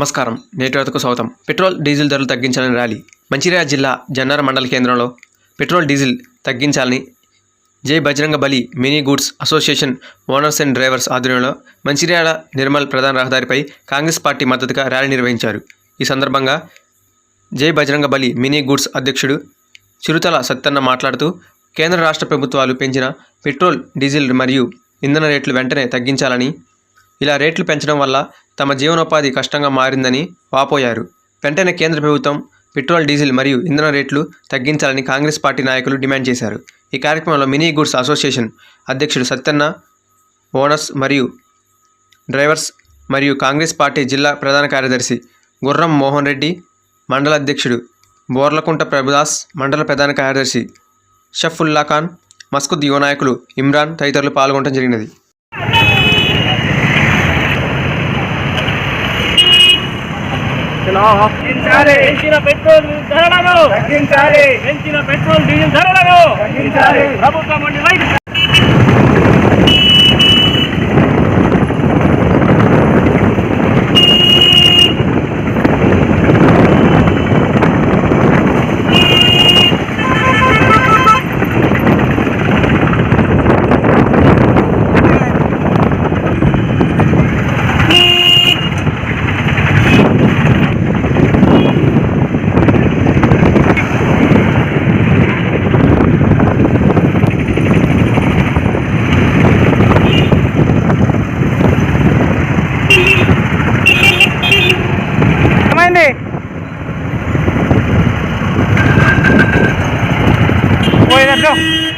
నమస్కారం. నేటి వరకు స్వాగతం. పెట్రోల్ డీజిల్ ధరలు తగ్గించాలని ర్యాలీ. మంచిర్యాల జిల్లా జన్నార మండల కేంద్రంలో పెట్రోల్ డీజిల్ తగ్గించాలని జై Bajrang Bali mini goods association owners and drivers ఆధ్వర్యంలో మంచిర్యాల నిర్మల్ ప్రధాన రహదారిపై కాంగ్రెస్ పార్టీ మద్దతుగా ర్యాలీ నిర్వహించారు. ఈ సందర్భంగా జై బజరంగ బలి మినీ గూడ్స్ అధ్యక్షుడు చిరుతల సత్తన్న మాట్లాడుతూ కేంద్ర రాష్ట్ర ప్రభుత్వాలు పెంచిన పెట్రోల్ డీజిల్ మరియు ఇంధన రేట్లు వెంటనే తగ్గించాలని ఇలా రేట్లు పెంచడం వల్ల తమ జీవనోపాధి కష్టంగా మారిందని వాపోయారు. వెంటనే కేంద్ర ప్రభుత్వం పెట్రోల్ డీజిల్ మరియు ఇంధన రేట్లు తగ్గించాలని కాంగ్రెస్ పార్టీ నాయకులు డిమాండ్ చేశారు. ఈ కార్యక్రమంలో మినీ గూడ్స్ అసోసియేషన్ అధ్యక్షుడు సత్యన్న ఓనర్స్ మరియు డ్రైవర్స్ మరియు కాంగ్రెస్ పార్టీ జిల్లా ప్రధాన కార్యదర్శి గుర్రం మోహన్ రెడ్డి మండల అధ్యక్షుడు బోర్లకుంట ప్రభుదాస్ మండల ప్రధాన కార్యదర్శి షఫుల్లా ఖాన్ మస్కుద్ యువ నాయకులు ఇమ్రాన్ తదితరులు పాల్గొనడం జరిగినది. పెంచిన పెట్రోల్ ధరలను తగ్గించాలి. పెంచిన పెట్రోల్ డీజిల్ ధరలను తగ్గించాలి. ప్రభుత్వం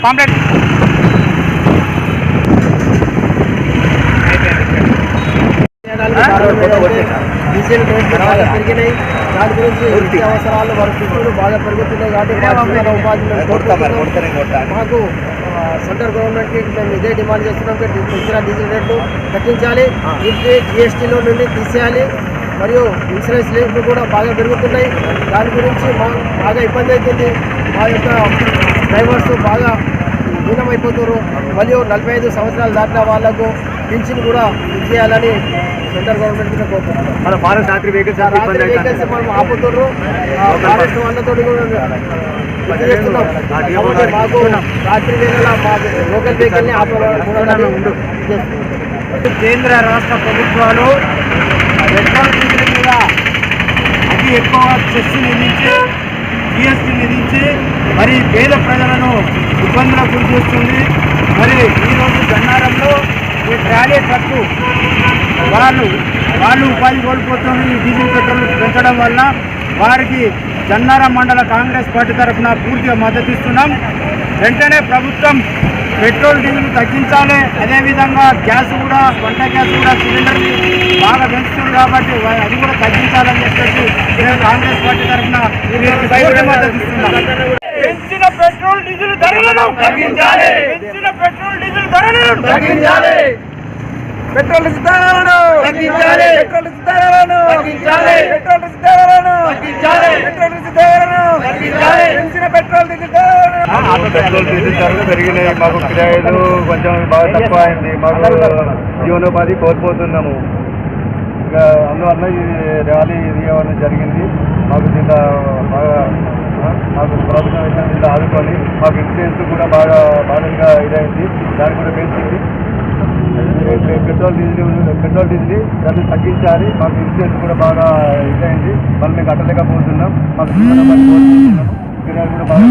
పాంప్లెట్ డీజిల్ రేట్లు బాగా పెరిగినాయి దాని గురించి విద్యా అవసరాలు వారి వస్తువులు బాగా పెరుగుతున్నాయి కాబట్టి ఉపాధి మాకు సెంట్రల్ గవర్నమెంట్కి మేము ఇదే డిమాండ్ చేస్తున్నాం कि ఇచ్చిన డీజిల్ రేట్లు తగ్గించాలి ఇంటి జిఎస్టీలో నుండి తీసేయాలి మరియు ఇన్సూరెన్స్ రేట్లు కూడా బాగా పెరుగుతున్నాయి దాని గురించి మా బాగా ఇబ్బంది అవుతుంది మా యొక్క డ్రైవర్స్ బాగా హీనమైపోతున్నారు మరియు నలభై ఐదు సంవత్సరాలు దాటిన వాళ్ళకు పింఛన్ కూడా ఇచ్చేయాలని సెంట్రల్ గవర్నమెంట్ మీద మన రాత్రి వెహికల్స్ రాత్రి వెహికల్స్ మనం ఆపుతుర్రు ఆ, ఫారెస్ట్ వాళ్ళతో కూడా మాకు రాత్రి వేళ మా లోకల్ వెహికల్ని ఆపాలని కేంద్ర రాష్ట్ర ప్రభుత్వాలు డీజిల్ మీద అతి ఎక్కువ సెస్ విధించి జిఎస్టీ విధించి మరి పేద ప్రజలను ఇబ్బందులకు గురి చేస్తుంది. మరి ఈరోజు గన్నారంలో ఈ ట్రాలీ ట్రక్కు వాళ్ళు వాళ్ళు ఉపాధి కోల్పోతున్న ఈ డీజిల్ పెట్రోల్ పెంచడం వల్ల వారికి గన్నారం మండల కాంగ్రెస్ పార్టీ తరఫున పూర్తిగా మద్దతు ఇస్తున్నాం. వెంటనే ప్రభుత్వం పెట్రోల్ డీజిల్ తగ్గించాలి. అదేవిధంగా గ్యాస్ కూడా వంట గ్యాస్ కూడా సిలిండర్ బాగా పెంచుతుంది కాబట్టి అది కూడా తగ్గించాలని చెప్పేసి నేను కాంగ్రెస్ పార్టీ తరఫున పెంచిన పెట్రోల్ డీజిల్ ధరలను తగ్గించాలి. పెంచిన పెట్రోల్ డీజిల్ ధరలను తగ్గించాలి. పెట్రోల్ ధరలను తగ్గించాలి. పెట్రోల్ ధరలను తగ్గించాలి పెట్రోల్ ధరలను తగ్గించాలి పెట్రోల్ ధరలను తగ్గించాలి పెంచిన పెట్రోల్ డీజిల్ ధరలను పెట్రోల్ డీజిల్ ధరలు పెరిగినాయి. మాకు కిరాయిలు కొంచెం బాగా తక్కువ అయింది మాకు జీవనోపాధి కోల్పోతున్నాము. ఇంకా అందువల్ల ఈ ర్యాలీ ఇది ఇవ్వడం జరిగింది మాకు దీంట్లో బాగా మాకు ప్రభుత్వం ఇచ్చిన దీంట్లో ఆదుకొని మాకు ఇన్సూరెన్స్ కూడా బాగా బాగా ఇదైంది. దాన్ని కూడా పెంచింది పెట్రోల్ డీజిల్ పెట్రోల్ డీజిల్ దాన్ని తగ్గించాలి. మాకు ఇన్సూరెన్స్ కూడా బాగా ఇదైంది. మళ్ళీ మేము కట్టలేకపోతున్నాం. మాకు జీవనోపాధి కూడా బాగా